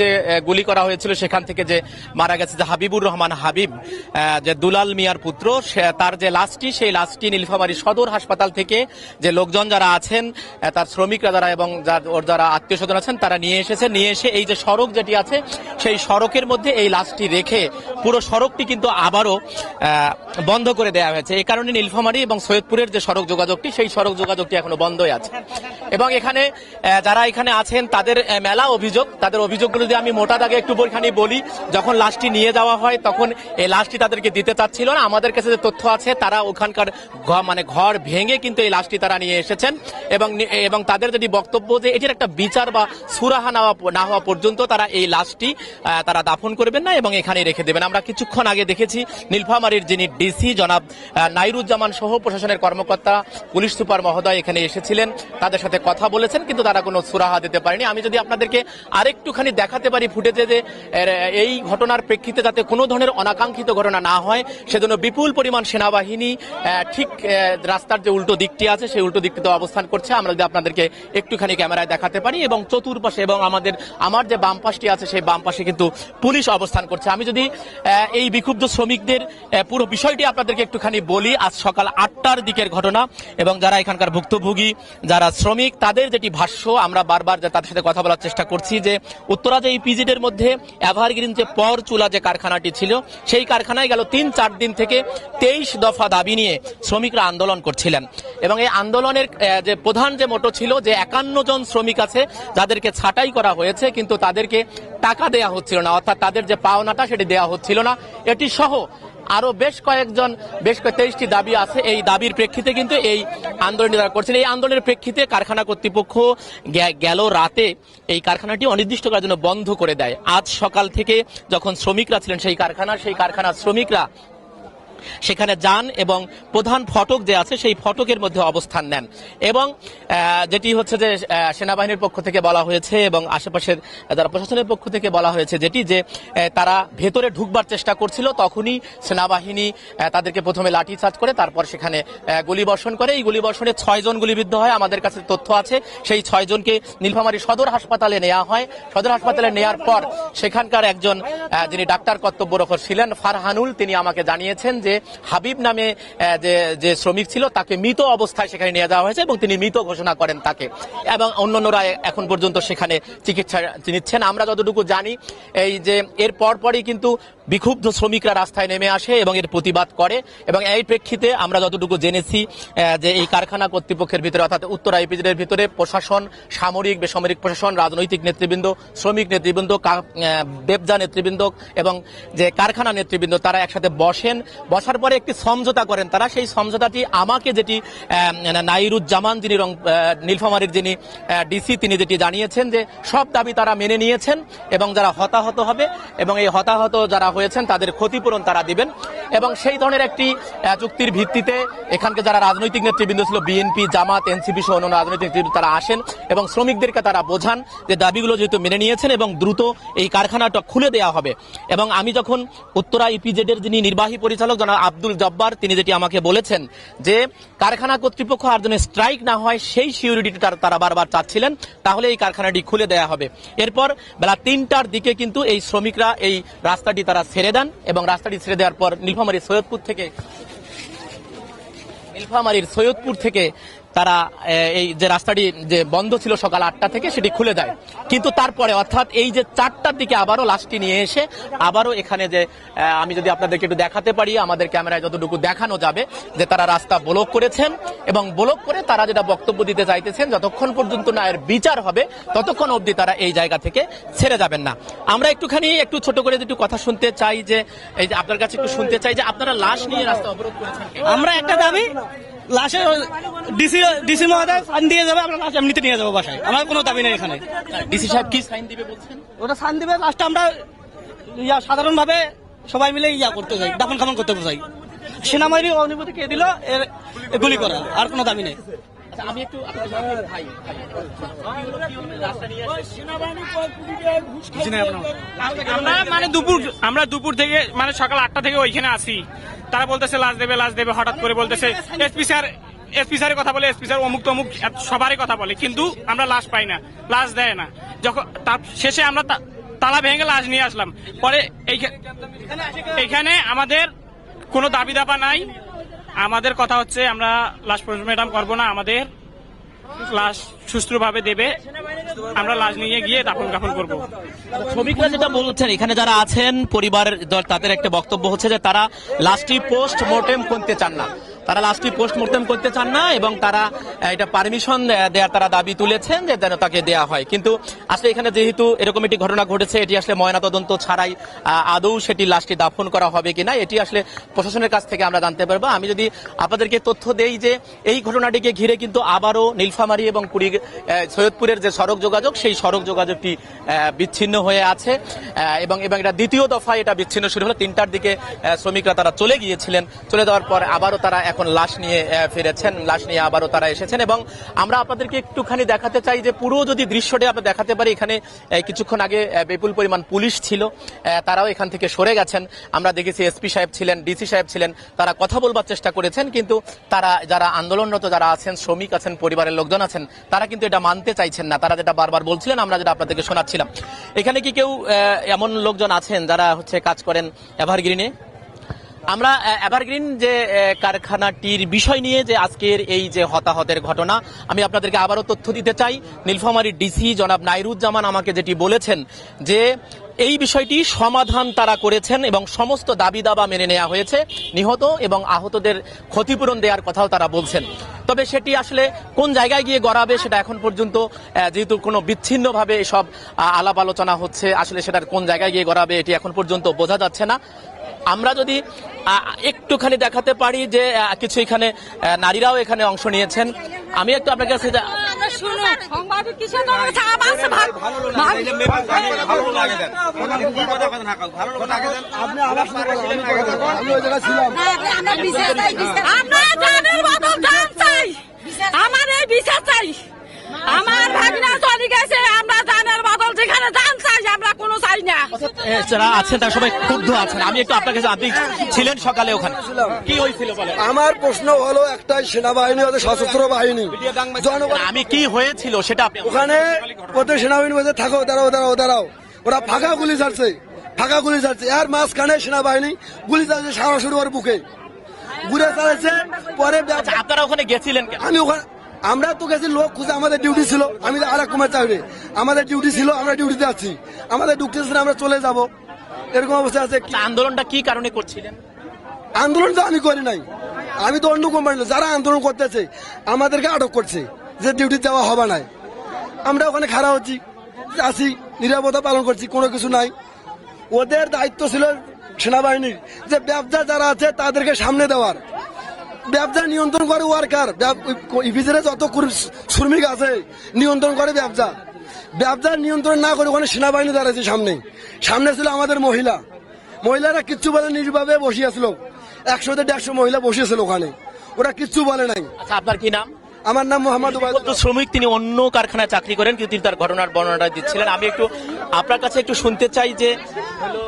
যে গুলি করা হয়েছিল সেখান থেকে যে মারা গেছে যে হাবিবুর রহমান হাবিব যে দুলাল মিয়ার পুত্র তার যে লাশটি, সেই লাশটি নীলফামারী সদর হাসপাতাল থেকে যে লোকজন যারা আছেন তার শ্রমিকরা যারা এবং ওর যারা আত্মীয় স্বজন আছেন, তারা নিয়ে এসেছে। নিয়ে এসে এই যে সড়ক যেটি আছে, সেই সড়কের মধ্যে এই লাশটি রেখে পুরো সড়কটি কিন্তু আবারও বন্ধ করে দেওয়া হয়েছে। এই কারণে নীলফামারী এবং সৈয়দপুরের যে সড়ক যোগাযোগটি, সেই সড়ক যোগাযোগটি এখনও বন্ধই আছে। এবং এখানে যারা এখানে আছেন, তাদের মেলা অভিযোগ, তাদের অভিযোগগুলো যদি আমি মোটা দাগে একটু বইখানি বলি, যখন লাশটি নিয়ে যাওয়া হয়, তখন এই লাশটি তাদেরকে দিতে চাচ্ছিল না। আমাদের কাছে যে তথ্য আছে, তারা ওখানকার মানে ঘর ভেঙে কিন্তু এই লাশটি তারা নিয়ে এসেছেন। এবং এবং তাদের যদি বক্তব্য যে এটির একটা বিচার বা সুরাহা নেওয়া না হওয়া পর্যন্ত তারা এই লাশটি তারা দাফন করবেন না এবং এখানে রেখে দেবেন। আমরা কিছুক্ষণ আগে দেখেছি নীলফামারীর যিনি ডিসি জনাব নাইরুজ্জামান সহ প্রশাসনের কর্মকর্তা, পুলিশ সুপার মহোদয় এখানে এসেছিলেন। তাদের সাথে কথা বলেছেন, কিন্তু তারা কোনো সুরাহা দিতে পারেনি। আমি যদি আপনাদেরকে আরেকটুখানি দেখাতে পারি ফুটেজে যে এই ঘটনার প্রেক্ষিতে যাতে কোনো ধরনের অনাকাঙ্ক্ষিত ঘটনা না হয়, সেজন্য বিপুল পরিমাণ সেনাবাহিনী ঠিক রাস্তার যে উল্টো দিকটি আছে, সেই উল্টো দিকটিতে অবস্থান করছে। আমরা যদি আপনাদেরকে একটুখানি ক্যামেরায় দেখাতে পারি এবং চতুর্পাশে এবং আমাদের, আমার যে বাম পাশটি আছে, সেই বাম পাশে কিন্তু পুলিশ অবস্থান করছে। আমি যদি এই বিক্ষুব্ধ শ্রমিকদের পুরো বিষয়টি আপনাদেরকে একটুখানি বলি, আজ সকাল আটটার দিকের ঘটনা এবং যারা এখানকার ভুক্তভোগী, যারা শ্রমিক, তাদের যেটি ভাষ্য, আমরা বারবার তাদের সাথে কথা বলার চেষ্টা করছি যে, উত্তরা যে ইপিজিডের মধ্যে এভারগ্রিন যে পর চুলা যে কারখানাটি ছিল, সেই কারখানায় গেল তিন চার দিন থেকে তেইশ দফা দাবি নিয়ে শ্রমিকরা আন্দোলন করছিলেন। এবং এই আন্দোলনের যে প্রধান যে মোটো ছিল, যে একান্ন জন শ্রমিক আছে, যাদেরকে ছাঁটাই করা হয়েছে, কিন্তু তাদেরকে টাকা দেয়া হচ্ছিল না, অর্থাৎ তাদের যে পাওনাটা সেটি দেওয়া হচ্ছিল না। এটি সহ আরও বেশ কয়েকজন, বেশ তেইশটি দাবি আছে। এই দাবির প্রেক্ষিতে কিন্তু এই আন্দোলন তারা করছেন। এই আন্দোলনের প্রেক্ষিতে কারখানা কর্তৃপক্ষ গেল রাতে এই কারখানাটি অনির্দিষ্টকালের জন্য বন্ধ করে দেয়। আজ সকাল থেকে যখন শ্রমিকরা ছিলেন সেই কারখানা, সেই কারখানার শ্রমিকরা সেখানে যান এবং প্রধান ফটক যে আছে সেই ফটকের মধ্যে অবস্থান নেন। এবং যেটি হচ্ছে যে সেনাবাহিনীর পক্ষ থেকে বলা হয়েছে এবং আশেপাশের যারা প্রশাসনের পক্ষ থেকে বলা হয়েছে যেটি যে তারা ভেতরে ঢুকবার চেষ্টা করছিল তখনই সেনাবাহিনী তাদেরকে প্রথমে লাঠিচার্জ করে তারপর সেখানে আহ, গুলিবর্ষণ করে। এই গুলিবর্ষণে ছয়জন গুলিবিদ্ধ হয় আমাদের কাছে তথ্য আছে। সেই ছয়জনকে নীলফামারী সদর হাসপাতালে নেওয়া হয়। সদর হাসপাতালে নেওয়ার পর সেখানকার একজন যিনি ডাক্তার কর্তব্যরত ছিলেন ফারহানুল তিনি আমাকে জানিয়েছেন যে হাবিব নামে যে যে শ্রমিক ছিল, তাকে মৃত অবস্থায় সেখানে নিয়ে যাওয়া হয়েছে এবং তিনি মৃত ঘোষণা করেন তাকে। এবং অন্যান্যরা এখন পর্যন্ত সেখানে চিকিৎসা নিচ্ছেন। আমরা যতটুকু জানি, এই যে এর পরপরই কিন্তু বিক্ষুব্ধ শ্রমিকরা রাস্তায় নেমে আসে এবং এর প্রতিবাদ করে এবং এই প্রেক্ষিতে আমরা যতটুকু জেনেছি যে এই কারখানা কর্তৃপক্ষের ভিতরে, অর্থাৎ উত্তর আইপিজের ভিতরে প্রশাসন, সামরিক, বেসামরিক প্রশাসন, রাজনৈতিক নেতৃবৃন্দ, শ্রমিক নেতৃবৃন্দ বেবজা নেতৃবৃন্দ এবং যে কারখানা নেতৃবৃন্দ, তারা একসাথে বসেন। বসার পরে একটি সমঝোতা করেন তারা। সেই সমঝোতাটি আমাকে যেটি নাইরুজ্জামান যিনি রং- নীলফামারীর যিনি ডিসি, তিনি যেটি জানিয়েছেন যে সব দাবি তারা মেনে নিয়েছেন এবং যারা হতাহত হবে এবং এই হতাহত যারা হয়েছেন তাদের ক্ষতিপূরণ তারা দিবেন। এবং সেই ধরনের একটি চুক্তির ভিত্তিতে এখানকে যারা রাজনৈতিক নেতৃবৃন্দ ছিল বিএনপি জামাত এনসিপি সহ অন্যান্য রাজনৈতিক নেতৃবৃন্দ, তারা আসেন এবং শ্রমিকদেরকে তারা বোঝান যে দাবিগুলো যেহেতু মেনে নিয়েছেন এবং দ্রুত এই কারখানাটা খুলে দেওয়া হবে। এবং আমি যখন উত্তরা ইপিজেডের যিনি নির্বাহী পরিচালক জনাব আব্দুল জব্বার, তিনি যেটি আমাকে বলেছেন যে কারখানা কর্তৃপক্ষ আর যেন স্ট্রাইক না হয়, সেই সিউরিটি তারা বারবার চাচ্ছিলেন, তাহলে এই কারখানাটি খুলে দেওয়া হবে। এরপর বেলা তিনটার দিকে কিন্তু এই শ্রমিকরা এই রাস্তাটি তারা ছেড়ে দেন এবং রাস্তাটি ছেড়ে দেওয়ার পর নীলফামারী সৈয়দপুর থেকে নীলফামারীর সৈয়দপুর থেকে তারা এই যে রাস্তাটি যে বন্ধ ছিল সকাল আটটা থেকে সেটি খুলে দেয়। কিন্তু তারপরে, অর্থাৎ এই যে চারটার দিকে আবারও লাশটি নিয়ে এসে আবারও এখানে যে আমি যদি আপনাদেরকে একটু দেখাতে পারি, আমাদের ক্যামেরায় যতটুকু দেখানো যাবে, যে তারা রাস্তা ব্লক করেছেন এবং ব্লক করে তারা যেটা বক্তব্য দিতে চাইতেছেন, যতক্ষণ পর্যন্ত না এর বিচার হবে, ততক্ষণ অবধি তারা এই জায়গা থেকে ছেড়ে যাবেন না। আমরা একটুখানি একটু ছোট করে একটু কথা শুনতে চাই যে, এই যে আপনার কাছে একটু শুনতে চাই যে, আপনারা লাশ নিয়ে রাস্তা অবরোধ করেছেন আমরা একটা দাবি লাশে ডিসি ডিসি মহোদয় ফান দিয়ে যাবে আমরা লাশ এমনিতে নিয়ে যাব বাসায় আমার কোনো দাবি নেই এখানে ডিসি সাহেব কি সাইন দিবে বলছেন ওটা ফান দিবে লাশটা আমরা ইয়া সাধারণভাবে সবাই মিলে ইয়া করতে চাই দাফন খামন করতে চাই সেনাবাহিনী অনুমতি কে দিল এর গুলি করা আর কোনো দাবি নেই আচ্ছা আমি একটু? আমরা মানে দুপুর আমরা দুপুর থেকে মানে সকাল আটটা থেকে ওইখানে আসি তারা বলতেছে লাশ দেবে লাশ দেবে হঠাৎ করে বলতেছে। এসপি স্যার এসপি স্যারের কথা বলে এসপি স্যার অমুক তমুক সবারই কথা বলে কিন্তু আমরা লাশ পাই না লাশ দেয় না। যখন তার শেষে আমরা তালা ভেঙে লাশ নিয়ে আসলাম। পরে এইখানে আমাদের কোনো দাবি দাবা নাই। আমাদের কথা হচ্ছে আমরা লাশ পোস্টমর্টম করব না। আমাদের লাশ সুষ্ঠুভাবে দেবে। আমরা লাশ নিয়ে গিয়ে দাফন কাফন করব। শ্রমিকরা যেটা বলছেন এখানে যারা আছেন, পরিবারের দল, তাদের একটা বক্তব্য হচ্ছে যে তারা লাশটি পোস্ট মর্টেম করতে চান না। তারা লাস্টটি পোস্ট মর্টেম করতে চান না এবং তারা এটা পারমিশন দেওয়ার তারা দাবি তুলেছেন যে যেন তাকে দেওয়া হয়। কিন্তু আসলে এখানে যেহেতু এরকম একটি ঘটনা ঘটেছে, এটি আসলে ময়নাতদন্ত ছাড়াই আদৌ সেটি লাশটি দাফন করা হবে কিনা, এটি আসলে প্রশাসনের কাছ থেকে আমরা জানতে পারব। আমি যদি আপনাদেরকে তথ্য দেই যে এই ঘটনাটিকে ঘিরে কিন্তু আবারও নীলফামারী এবং কুড়ি সৈয়দপুরের যে সড়ক যোগাযোগ, সেই সড়ক যোগাযোগটি বিচ্ছিন্ন হয়ে আছে এবং এবং এটা দ্বিতীয় দফায় এটা বিচ্ছিন্ন শুরু হলো। তিনটার দিকে শ্রমিকরা তারা চলে গিয়েছিলেন। চলে যাওয়ার পর আবারও তারা এখন লাশ নিয়ে ফিরেছেন। লাশ নিয়ে আবারও তারা এসেছেন এবং আমরা আপনাদেরকে একটুখানি দেখাতে চাই যে পুরো যদি দৃশ্যটি আমরা দেখাতে পারি, এখানে কিছুক্ষণ আগে বিপুল পরিমাণ পুলিশ ছিল তারাও এখান থেকে সরে গেছেন। আমরা দেখেছি এসপি সাহেব ছিলেন, ডিসি সাহেব ছিলেন, তারা কথা বলবার চেষ্টা করেছেন, কিন্তু তারা যারা আন্দোলনরত যারা আছেন, শ্রমিক আছেন, পরিবারের লোকজন আছেন, তারা কিন্তু এটা মানতে চাইছেন না। তারা যেটা বারবার বলছিলেন, আমরা যেটা আপনাদেরকে শোনাচ্ছিলাম। এখানে কি কেউ এমন লোকজন আছেন যারা হচ্ছে কাজ করেন এভারগ্রিনে? আমরা এভারগ্রিন যে কারখানাটির বিষয় নিয়ে যে আজকের এই যে হতাহতের ঘটনা, আমি আপনাদেরকে আবারও তথ্য দিতে চাই। নীলফামারীর ডিসি জনাব নাইরুজ্জামান আমাকে যেটি বলেছেন যে, এই বিষয়টি সমাধান তারা করেছেন এবং সমস্ত দাবি দাবা মেনে নেওয়া হয়েছে। নিহত এবং আহতদের ক্ষতিপূরণ দেওয়ার কথাও তারা বলছেন। তবে সেটি আসলে কোন জায়গায় গিয়ে গড়াবে সেটা এখন পর্যন্ত যেহেতু কোনো বিচ্ছিন্নভাবে এসব আলাপ আলোচনা হচ্ছে, আসলে সেটার কোন জায়গায় গিয়ে গড়াবে এটি এখন পর্যন্ত বোঝা যাচ্ছে না। আমরা যদি একটুখানি দেখাতে পারি যে কিছু এখানে নারীরাও এখানে অংশ নিয়েছেন। আমি একটু আপনার কাছে আমরা এই বিচার চাই। আমার ভাগনা চলে গেছে চাই আমরা কোনো চাই না। যারা আছেন তারা সবাই ক্ষুব্ধ আছেন। আমি একটু আপনার কাছে আপনি ছিলেন সকালে ওখানে। কি হয়েছিল বলে আমার প্রশ্ন হলো একটাই সেনাবাহিনী সশস্ত্র বাহিনী। আমি কি হয়েছিল সেটা আপনি ওখানে ওদের সেনাবাহিনী বলছে থাকো দাঁড়াও দাঁড়াও দাঁড়াও। ওরা ফাঁকা গুলি ছাড়ছে ফাঁকা গুলি ছাড়ছে আর মাঝখানে সেনাবাহিনী গুলি চালাচ্ছে সরাসরি ওর বুকে। ঘুরে চালাচ্ছে পরে আচ্ছা, আপনারা ওখানে গেছিলেন আমি ওখানে আমরা তো গেছি লোক খুঁজে আমাদের ডিউটি ছিল। আমি আর এক কুমার চাকরি। আমাদের ডিউটি ছিল আমরা ডিউটিতে আছি। আমাদের ঢুকতেছে আমরা চলে যাব। এরকম অবস্থা আছে আন্দোলনটা কি কারণে করছিলেন? আন্দোলন তো আমি করি নাই। আমি তো অন্য কোম্পানি যারা আন্দোলন করতেছে আমাদেরকে আটক করছে যে ডিউটি দেওয়া হবে না। আমরা ওখানে খাড়া হচ্ছি আছি নিরাপত্তা পালন করছি কোনো কিছু নাই। ওদের দায়িত্ব ছিল সেনাবাহিনীর যে ব্যবসা যারা আছে তাদেরকে সামনে দেওয়ার। ব্যবসা নিয়ন্ত্রণ করে ওয়ার্কার ইভিজের যত শ্রমিক আছে নিয়ন্ত্রণ করে ব্যবসা। ব্যবসা নিয়ন্ত্রণ না করে ওখানে সেনাবাহিনী দাঁড়াচ্ছে সামনে সামনে ছিল আমাদের মহিলা। মহিলারা কিচ্ছু বলে নির্ভাবে বসিয়েছিল একশো থেকে দেড়শো মহিলা বসিয়েছিল ওখানে। ওরা কিচ্ছু বলে নাই। আচ্ছা আপনার কি নাম? আমার নাম মোহাম্মদ। শ্রমিক তিনি অন্য কারখানায় চাকরি করেন কিন্তু তিনি তার ঘটনার বর্ণনাটা দিচ্ছিলেন। আমি একটু আপনার কাছে একটু শুনতে চাই যে হলো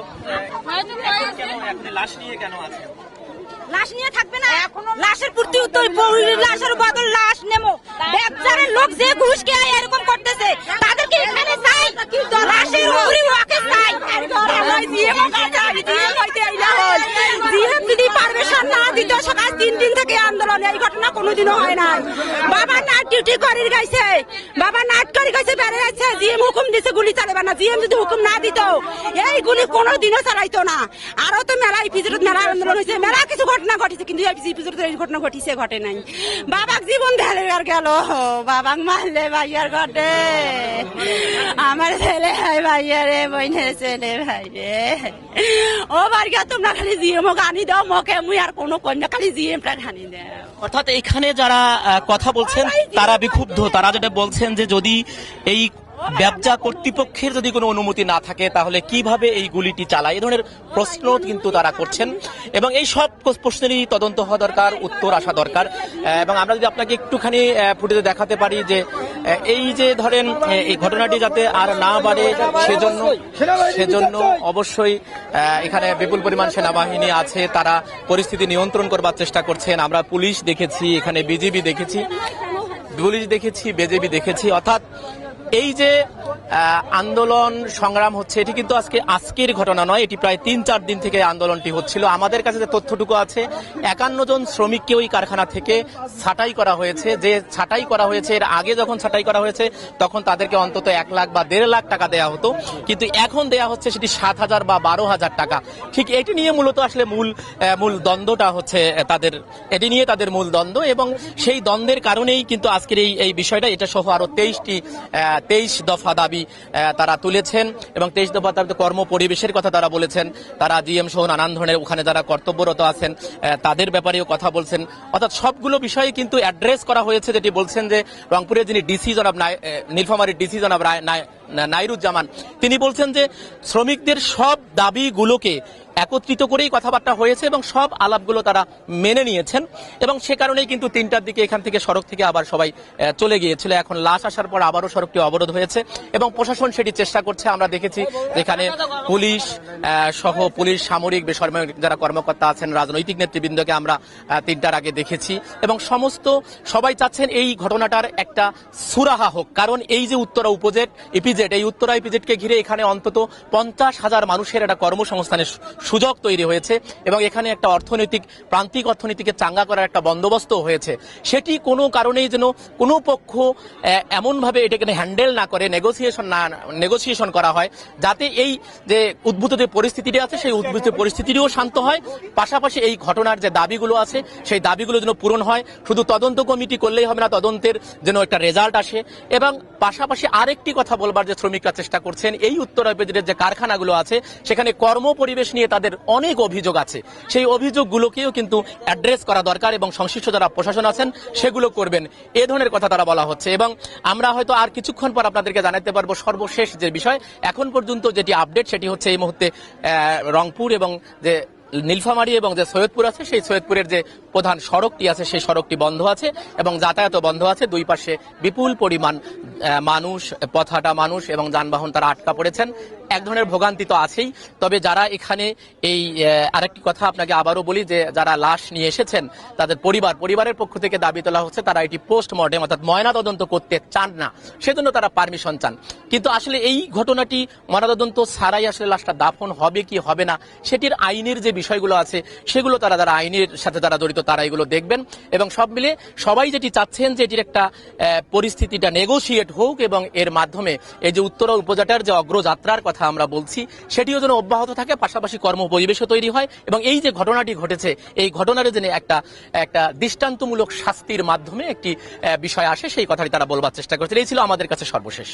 লাশ নিয়ে কেন আছেন? লাশ নিয়ে থাকবে না। লাশের প্রতি উত্তর লাশের বদল লাশ নেমো। ব্যবসারের লোক যে ঘুষ খেয়ে এরকম করতেছে তাদেরকে এখানে চাই। লাশের উপরে ওকে চাই। আমরা জিএম জিএম হইতে আইলা হল জিএম যদি পারমিশন না দিত সকাল তিন দিন থেকে আন্দোলন এই ঘটনা কোনোদিনও হয় না বাবা নাইট ডিউটি করে গেছে বাবা নাইট করে গেছে বেড়ে জিএম হুকুম দিছে গুলি চালাবে না। জিএম যদি হুকুম না দিত এই গুলি কোনোদিনও চালাইতো না। আরও তো মেলা ইপিজেড মেলা আন্দোলন হয়েছে। মেলা কিছু ঘটনা ঘটেছে কিন্তু এই ঘটনা ঘটিছে ঘটে নাই। বাবাক জীবন ঢেলে আর গেল। বাবাক মারলে ভাইয়ার ঘটে। আমার ছেলে ভাই ভাইয়া রে বইনের ছেলে ভাই রে। ও বাড়িয়া তোমরা খালি জিএম আনি দাও মকে মুই আর কোনো কন্যা খালি জিএমটা খানি দাও। অর্থাৎ এখানে যারা কথা বলছেন তারা বিক্ষুব্ধ তারা যেটা বলছেন যে যদি এই ব্যবসা কর্তৃপক্ষের যদি কোনো অনুমতি না থাকে, তাহলে কীভাবে এই গুলিটি চালায়? এই ধরনের প্রশ্ন কিন্তু তারা করছেন। এবং এই সব প্রশ্নেরই তদন্ত হওয়া দরকার, উত্তর আসা দরকার। এবং আমরা যদি আপনাকে একটুখানি ফুটেজে দেখাতে পারি যে এই যে ধরেন এই ঘটনাটি যাতে আর না বাড়ে, সেজন্য সেজন্য অবশ্যই এখানে বিপুল পরিমাণ সেনাবাহিনী আছে। তারা পরিস্থিতি নিয়ন্ত্রণ করবার চেষ্টা করছেন। আমরা পুলিশ দেখেছি, এখানে বিজেপি দেখেছি, পুলিশ দেখেছি বিজেপি দেখেছি। অর্থাৎ এই যে আন্দোলন সংগ্রাম হচ্ছে, এটি কিন্তু আজকে, আজকের ঘটনা নয়, এটি প্রায় তিন চার দিন থেকে আন্দোলনটি হচ্ছিল। আমাদের কাছে যে তথ্যটুকু আছে, একান্ন জন শ্রমিককে ওই কারখানা থেকে ছাঁটাই করা হয়েছে। যে ছাঁটাই করা হয়েছে, এর আগে যখন ছাঁটাই করা হয়েছে, তখন তাদেরকে অন্তত এক লাখ বা দেড় লাখ টাকা দেওয়া হতো। কিন্তু এখন দেয়া হচ্ছে সেটি সাত হাজার বা বারো হাজার টাকা। ঠিক এটি নিয়ে মূলত আসলে মূল মূল দ্বন্দ্বটা হচ্ছে তাদের, এটি নিয়ে তাদের মূল দ্বন্দ্ব এবং সেই দ্বন্দ্বের কারণেই কিন্তু আজকের এই এই বিষয়টা, এটা সহ আরও তেইশটি তেইশ দফা দাবি তারা তুলেছেন এবং তেইশ দফা তাদের কর্ম পরিবেশের কথা তারা বলেছেন। তারা জিএম সহ নানান ধরনের ওখানে যারা কর্তব্যরত আছেন তাদের ব্যাপারেও কথা বলছেন। অর্থাৎ সবগুলো বিষয়ে কিন্তু অ্যাড্রেস করা হয়েছে যেটি বলছেন যে, রংপুরের যিনি ডিসি জনাব নীলফামারীর ডিসি জনাব নাইরুজ্জামান, তিনি বলছেন যে, শ্রমিকদের সব দাবিগুলোকে একত্রিত করেই কথাবার্তা হয়েছে এবং সব আলাপগুলো তারা মেনে নিয়েছেন এবং সে কারণেই কিন্তু তিনটার দিকে এখান থেকে সড়ক থেকে আবার সবাই চলে গিয়েছিল। এখন লাশ আসার পর আবারও সড়কটি অবরোধ হয়েছে এবং প্রশাসন সেটি চেষ্টা করছে। আমরা দেখেছি যেখানে পুলিশ সহ পুলিশ, সামরিক বেসামরিক যারা কর্মকর্তা আছেন, রাজনৈতিক নেতৃবৃন্দকে আমরা তিনটার আগে দেখেছি এবং সমস্ত সবাই চাচ্ছেন এই ঘটনাটার একটা সুরাহা হোক। কারণ এই যে উত্তরা উপজেট, ইপিজেট, এই উত্তরা ইপিজেটকে ঘিরে এখানে অন্তত পঞ্চাশ হাজার মানুষের একটা কর্মসংস্থানের সুযোগ তৈরি হয়েছে এবং এখানে একটা অর্থনৈতিক, প্রান্তিক অর্থনীতিকে চাঙ্গা করার একটা বন্দোবস্ত হয়েছে। সেটি কোনো কারণেই যেন কোনো পক্ষ এমনভাবে এটাকে হ্যান্ডেল না করে, নেগোসিয়েশন না, নেগোসিয়েশন করা হয়, যাতে এই যে উদ্ভূত যে পরিস্থিতিটি আছে, সেই উদ্ভূত পরিস্থিতিটিও শান্ত হয়। পাশাপাশি এই ঘটনার যে দাবিগুলো আছে, সেই দাবিগুলো যেন পূরণ হয়। শুধু তদন্ত কমিটি করলেই হবে না, তদন্তের যেন একটা রেজাল্ট আসে। এবং পাশাপাশি আরেকটি কথা বলবার যে শ্রমিকরা চেষ্টা করছেন, এই উত্তর যে কারখানাগুলো আছে, সেখানে কর্ম পরিবেশ নিয়ে তাদের অনেক অভিযোগ আছে। সেই অভিযোগগুলোকেও কিন্তু অ্যাড্রেস করা দরকার এবং সংশ্লিষ্ট যারা প্রশাসন আছেন, সেগুলো করবেন। এ ধরনের কথা তারা বলা হচ্ছে এবং আমরা হয়তো আর কিছুক্ষণ পর আপনাদেরকে জানাতে পারব সর্বশেষ যে বিষয়। এখন পর্যন্ত যেটি আপডেট সেটি হচ্ছে এই মুহূর্তে রংপুর এবং যে নীলফামারী এবং যে সৈয়দপুর আছে, সেই সৈয়দপুরের যে প্রধান সড়কটি আছে, সেই সড়কটি বন্ধ আছে এবং যাতায়াতও বন্ধ আছে। দুই পাশে বিপুল পরিমাণ মানুষ পথাটা মানুষ এবং যানবাহন তারা আটকা পড়েছেন। এক ধরনের ভোগান্তি তো আছেই। তবে যারা এখানে এই আরেকটি কথা আপনাকে আবারও বলি যে, যারা লাশ নিয়ে এসেছেন, তাদের পরিবার, পরিবারের পক্ষ থেকে দাবি তোলা হচ্ছে, তারা এটি পোস্টমর্টেম অর্থাৎ ময়নাতদন্ত করতে চান না। সেজন্য তারা পারমিশন চান। কিন্তু আসলে এই ঘটনাটি ময়নাতদন্ত ছাড়াই আসলে লাশটা দাফন হবে কি হবে না, সেটির আইনের যে বিষয়গুলো আছে, সেগুলো তারা, যারা আইনের সাথে তারা জড়িত তারা এগুলো দেখবেন। এবং সব মিলে সবাই যেটি চাচ্ছেন যে এটির একটা পরিস্থিতিটা নেগোসিয়েট হোক এবং এর মাধ্যমে এই যে উত্তরা উপজেলার যে অগ্রযাত্রার কথা আমরা বলছি, সেটিও যেন অব্যাহত থাকে, পাশাপাশি কর্ম পরিবেশও তৈরি হয় এবং এই যে ঘটনাটি ঘটেছে, এই ঘটনার যেন একটা একটা দৃষ্টান্তমূলক শাস্তির মাধ্যমে একটি বিষয় আসে, সেই কথাটি তারা বলবার চেষ্টা করছে এই ছিল আমাদের কাছে সর্বশেষ।